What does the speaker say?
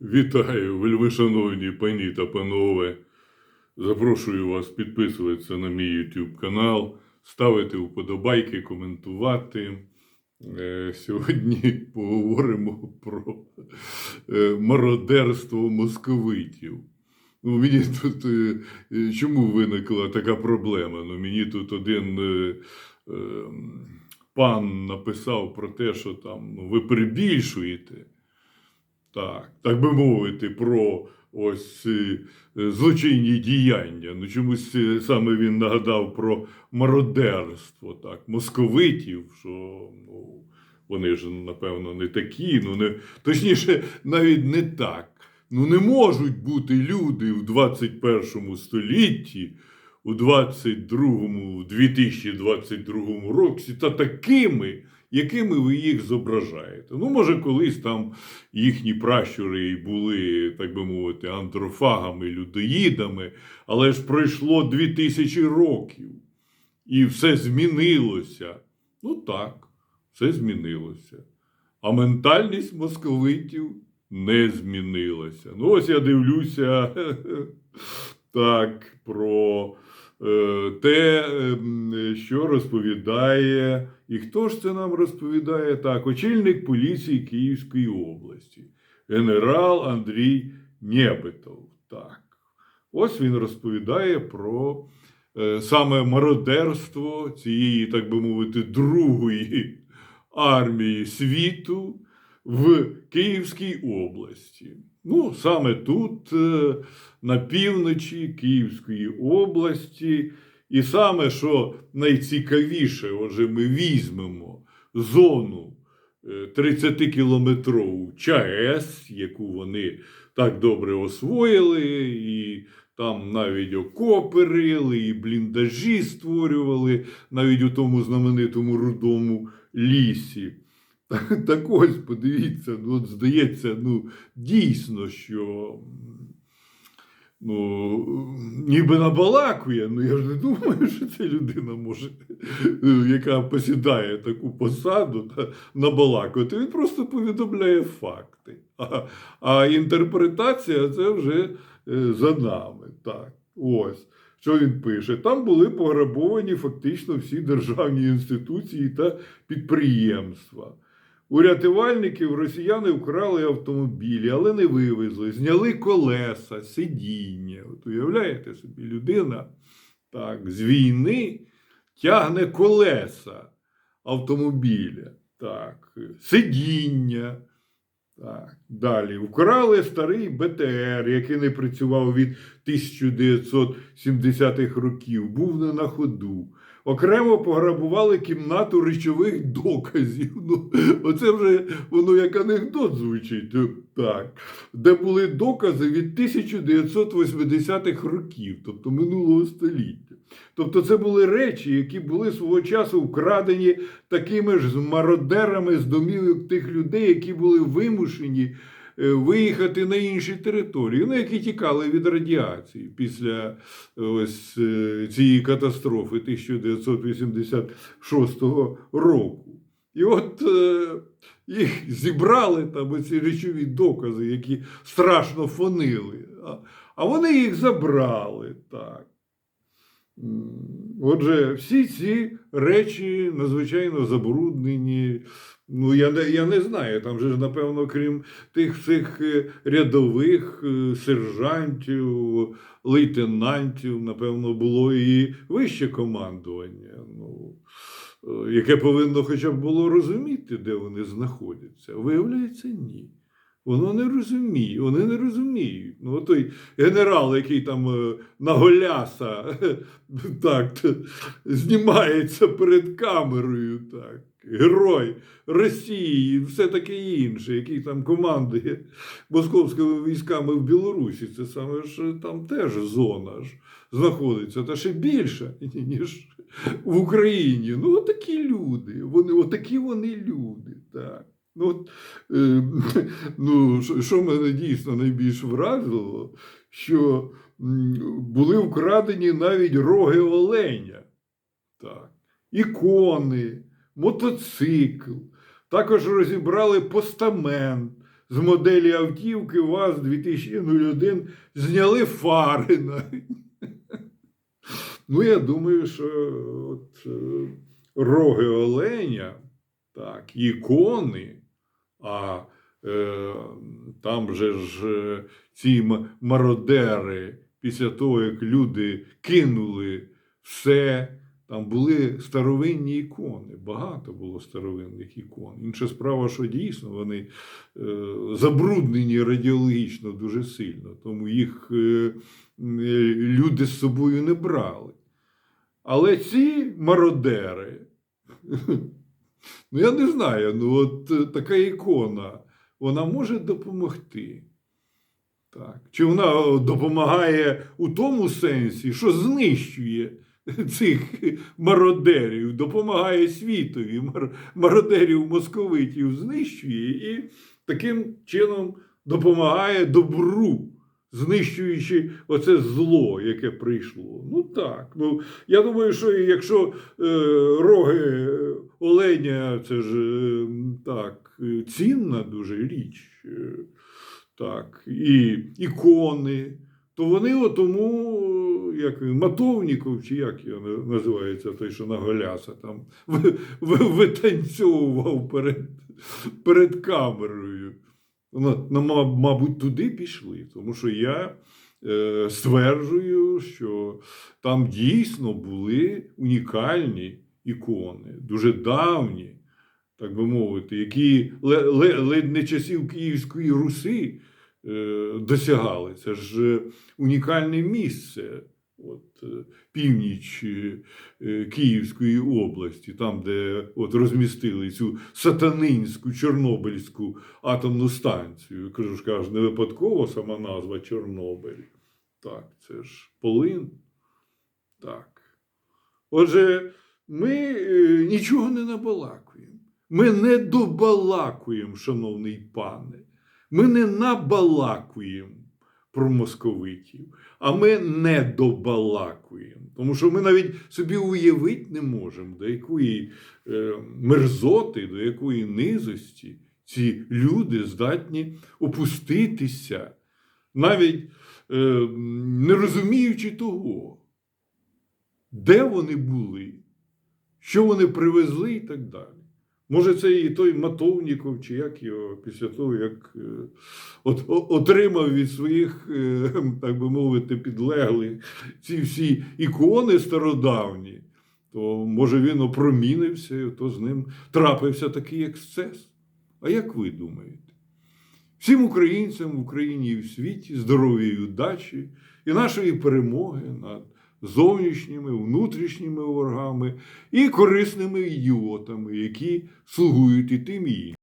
Вітаю, вельмишановні пані та панове. Запрошую вас підписуватися на мій YouTube канал, ставити вподобайки, коментувати. Е, Сьогодні поговоримо про е, мародерство московитів. Ну, мені тут е, чому виникла така проблема? Ну, мені тут один пан написав про те, що там ну, ви перебільшуєте. Так, так би мовити, про ось е, злочинні діяння. Ну чомусь е, саме він нагадав про мародерство, так, московитів, що ну, вони ж, напевно, не такі, ну не точніше, навіть не так. Ну, не можуть бути люди в 21 столітті, у 22-му, 2022 році, та такими, якими ви їх зображаєте. Ну, може, колись там їхні пращури і були, так би мовити, антрофагами, людоїдами, але ж пройшло 2000 років, і все змінилося. Ну так, все змінилося. А ментальність московитів не змінилася. Ну, ось я дивлюся так, про те, ем, що розповідає, і хто ж це нам розповідає? Так, очільник поліції Київської області, генерал Андрій Нєбетов. Так. Ось він розповідає про е, саме мародерство цієї, так би мовити, другої армії світу в Київській області. Ну, саме тут, е, на півночі Київської області, і саме що найцікавіше, отже, ми візьмемо зону 30-кілометрову ЧАЕС, яку вони так добре освоїли, і там навіть окопи рили, і бліндажі створювали, навіть у тому знаменитому рудому лісі. Так ось, подивіться, ну, от здається, ну, дійсно, що ну, ніби набалакує, ну я ж не думаю, що це людина може, яка посідає таку посаду, набалакувати. Він просто повідомляє факти. А, а інтерпретація це вже е, за нами. Так, ось. Що він пише? Там були пограбовані фактично всі державні інституції та підприємства. У рятувальників росіяни вкрали автомобілі, але не вивезли. Зняли колеса, сидіння. От уявляєте собі, людина так, з війни тягне колеса автомобіля, так, сидіння. Так, далі. Вкрали старий БТР, який не працював від 1970-х років, був не на ходу. Окремо пограбували кімнату речових доказів. Ну, оце вже воно як анекдот звучить. Так. Де були докази від 1980-х років, тобто минулого століття. Тобто це були речі, які були свого часу вкрадені такими ж мародерами з домівок тих людей, які були вимушені е, виїхати на інші території, ну, які тікали від радіації після е, ось е, цієї катастрофи 1986 року. І от їх зібрали там оці речові докази, які страшно фонили, а вони їх забрали так. Отже, всі ці речі надзвичайно забруднені. Ну, я не, я не знаю, там же ж, напевно, крім тих всіх е, рядових е, сержантів, лейтенантів, напевно, було і вище командування, ну, е, яке повинно хоча б було розуміти, де вони знаходяться. Виявляється, ні. Воно не розуміє, вони не розуміють. Ну, той генерал, який там е, на голяса так, знімається перед камерою, так, герой Росії, все таке інше, який там командує московськими військами в Білорусі. Це саме ж там теж зона ж знаходиться, та ще більше, ніж в Україні. Ну, отакі люди. Вони, отакі вони люди. Так. Ну, е, ну, що- мене дійсно найбільш вразило, що були вкрадені навіть роги оленя, так, ікони, мотоцикл. Також розібрали постамент з моделі автівки ВАЗ 2001 зняли фари. Ну, я думаю, що от, е, роги оленя, так, ікони, а е, там же ж е, ці мародери, після того, як люди кинули все, там були старовинні ікони. Багато було старовинних ікон. Інша справа, що дійсно вони е, забруднені радіологічно дуже сильно, тому їх е, люди з собою не брали. Але ці мародери, ну я не знаю, ну от е, така ікона, вона може допомогти. Так. Чи вона допомагає у тому сенсі, що знищує цих мародерів, допомагає світові, мародерів московитів знищує і таким чином допомагає добру, знищуючи оце зло, яке прийшло. Ну так. Ну, я думаю, що якщо е, роги це ж е, так, е, цінна дуже річ. е, так, і ікони, то вони о тому, як Матовніков, чи як його називається, той, що на Голяса там ви- ви- витанцьовував перед, перед камерою. Ну, ну, мабуть, туди пішли, тому що я е, стверджую, що там дійсно були унікальні ікони, дуже давні, так би мовити, які ле- ле- ледь не часів Київської Руси е, досягали. Це ж е, унікальне місце. От, е, північ Київської області, там, де от розмістили цю сатанинську Чорнобильську атомну станцію. Кажу ж кажу, не випадково сама назва Чорнобиль. Так, це ж полин. Так. Отже, ми нічого не набалакуємо. Ми не добалакуємо, шановний пане. Ми не набалакуємо про московитів, а ми не добалакуємо. Тому що ми навіть собі уявити не можемо, до якої е, мерзоти, до якої низості ці люди здатні опуститися, навіть е, не розуміючи того, де вони були, що вони привезли і так далі. Може, це і той Матовніков, чи як його після того, як е, от, отримав від своїх, е, так би мовити, підлеглих ці всі ікони стародавні, то може він опромінився, то з ним трапився такий ексцес. А як ви думаєте? Всім українцям в Україні і в світі здоров'я і удачі і нашої перемоги над зовнішніми, внутрішніми ворогами і корисними ідіотами, які слугують і тим і іншим.